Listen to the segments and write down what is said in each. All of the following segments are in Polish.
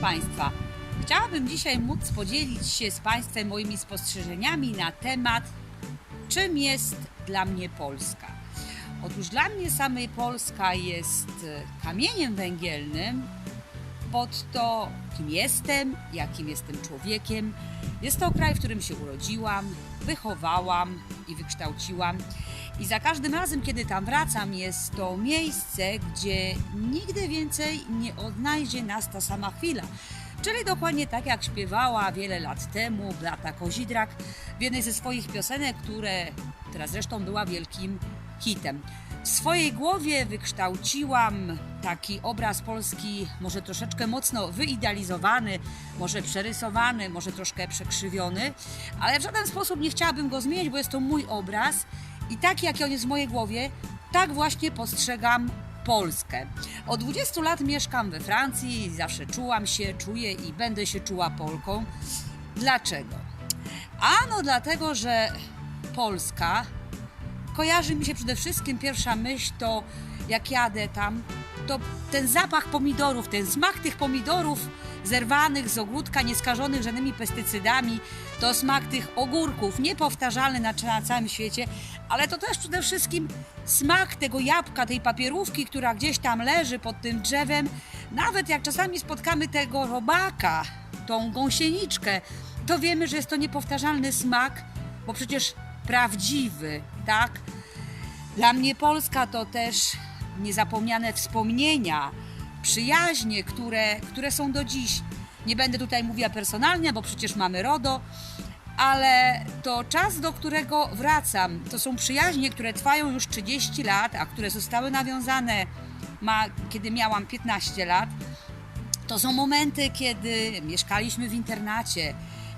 Państwa, chciałabym dzisiaj móc podzielić się z Państwem moimi spostrzeżeniami na temat, czym jest dla mnie Polska. Otóż dla mnie samej Polska jest e, kamieniem węgielnym pod to, kim jestem, jakim jestem człowiekiem. Jest to kraj, w którym się urodziłam, wychowałam i wykształciłam. I za każdym razem, kiedy tam wracam, jest to miejsce, gdzie nigdy więcej nie odnajdzie nas ta sama chwila. Czyli dokładnie tak jak śpiewała wiele lat temu Beata Kozidrak w jednej ze swoich piosenek, które, która zresztą była wielkim hitem. W swojej głowie wykształciłam taki obraz Polski, może troszeczkę mocno wyidealizowany, może przerysowany, może troszkę przekrzywiony, ale w żaden sposób nie chciałabym go zmienić, bo jest to mój obraz i tak jak on jest w mojej głowie, tak właśnie postrzegam Polskę. Od 20 lat mieszkam we Francji i zawsze czułam się, czuję i będę się czuła Polką. Dlaczego? Ano dlatego, że Polska kojarzy mi się przede wszystkim pierwsza myśl to jak jadę tam, to ten zapach pomidorów, ten smak tych pomidorów zerwanych z ogródka, nieskażonych żadnymi pestycydami, to smak tych ogórków, niepowtarzalny na, na całym świecie, ale to też przede wszystkim smak tego jabłka, tej papierówki, która gdzieś tam leży pod tym drzewem. Nawet jak czasami spotkamy tego robaka, tą gąsieniczkę, to wiemy, że jest to niepowtarzalny smak, bo przecież prawdziwy, tak? Dla mnie Polska to też niezapomniane wspomnienia, przyjaźnie, które, które są do dziś. Nie będę tutaj mówiła personalnie, bo przecież mamy RODO, ale to czas, do którego wracam. To są przyjaźnie, które trwają już 30 lat, a które zostały nawiązane, ma, kiedy miałam 15 lat. To są momenty, kiedy mieszkaliśmy w internacie,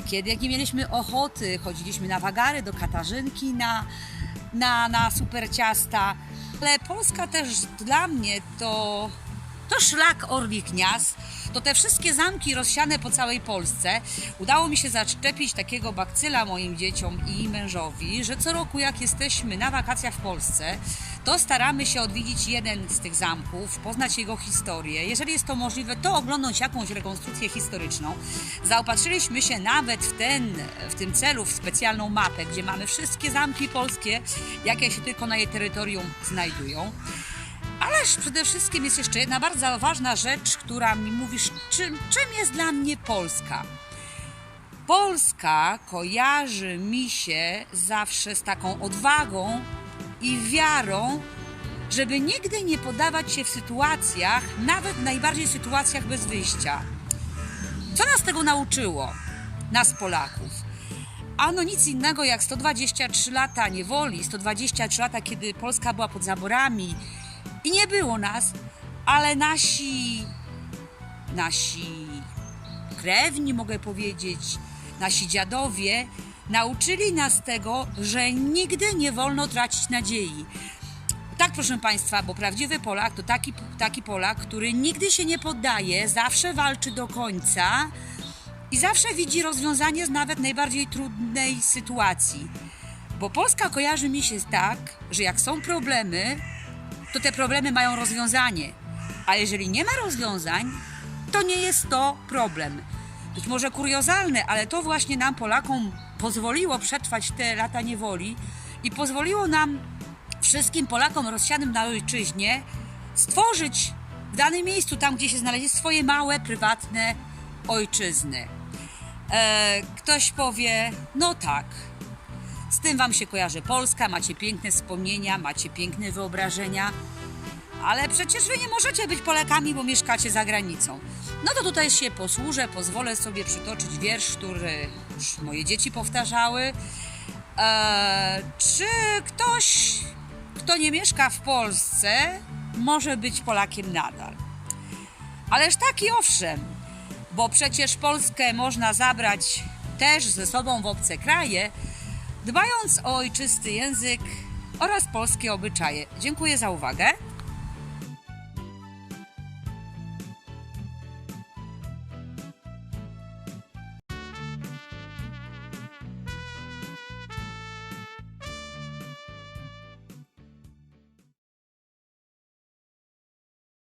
kiedy jak nie mieliśmy ochoty, chodziliśmy na wagary do Katarzynki, na, na, na super ciasta. Ale Polska też dla mnie to, to szlak Orlich Gniazd, to te wszystkie zamki rozsiane po całej Polsce. Udało mi się zaczepić takiego bakcyla moim dzieciom i mężowi, że co roku jak jesteśmy na wakacjach w Polsce, to staramy się odwiedzić jeden z tych zamków, poznać jego historię. Jeżeli jest to możliwe, to oglądać jakąś rekonstrukcję historyczną. Zaopatrzyliśmy się nawet w, ten, w tym celu w specjalną mapę, gdzie mamy wszystkie zamki polskie, jakie się tylko na jej terytorium znajdują. Ależ przede wszystkim jest jeszcze jedna bardzo ważna rzecz, która mi mówisz, czym, czym jest dla mnie Polska. Polska kojarzy mi się zawsze z taką odwagą i wiarą, żeby nigdy nie podawać się w sytuacjach, nawet najbardziej sytuacjach bez wyjścia. Co nas tego nauczyło, nas Polaków? Ano nic innego jak 123 lata niewoli, 123 lata, kiedy Polska była pod zaborami i nie było nas, ale nasi, nasi krewni, mogę powiedzieć, nasi dziadowie nauczyli nas tego, że nigdy nie wolno tracić nadziei. Tak, proszę Państwa, bo prawdziwy Polak to taki, taki Polak, który nigdy się nie poddaje, zawsze walczy do końca i zawsze widzi rozwiązanie z nawet najbardziej trudnej sytuacji. Bo Polska kojarzy mi się tak, że jak są problemy, to te problemy mają rozwiązanie. A jeżeli nie ma rozwiązań, to nie jest to problem. Być może kuriozalne, ale to właśnie nam, Polakom, pozwoliło przetrwać te lata niewoli i pozwoliło nam, wszystkim Polakom rozsianym na ojczyźnie, stworzyć w danym miejscu, tam gdzie się znaleźli, swoje małe, prywatne ojczyzny. E, ktoś powie, no tak, z tym Wam się kojarzy Polska, macie piękne wspomnienia, macie piękne wyobrażenia, ale przecież Wy nie możecie być Polakami, bo mieszkacie za granicą. No to tutaj się posłużę, pozwolę sobie przytoczyć wiersz, który już moje dzieci powtarzały. Eee, czy ktoś, kto nie mieszka w Polsce, może być Polakiem nadal? Ależ tak i owszem, bo przecież Polskę można zabrać też ze sobą w obce kraje, dbając o ojczysty język oraz polskie obyczaje. Dziękuję za uwagę.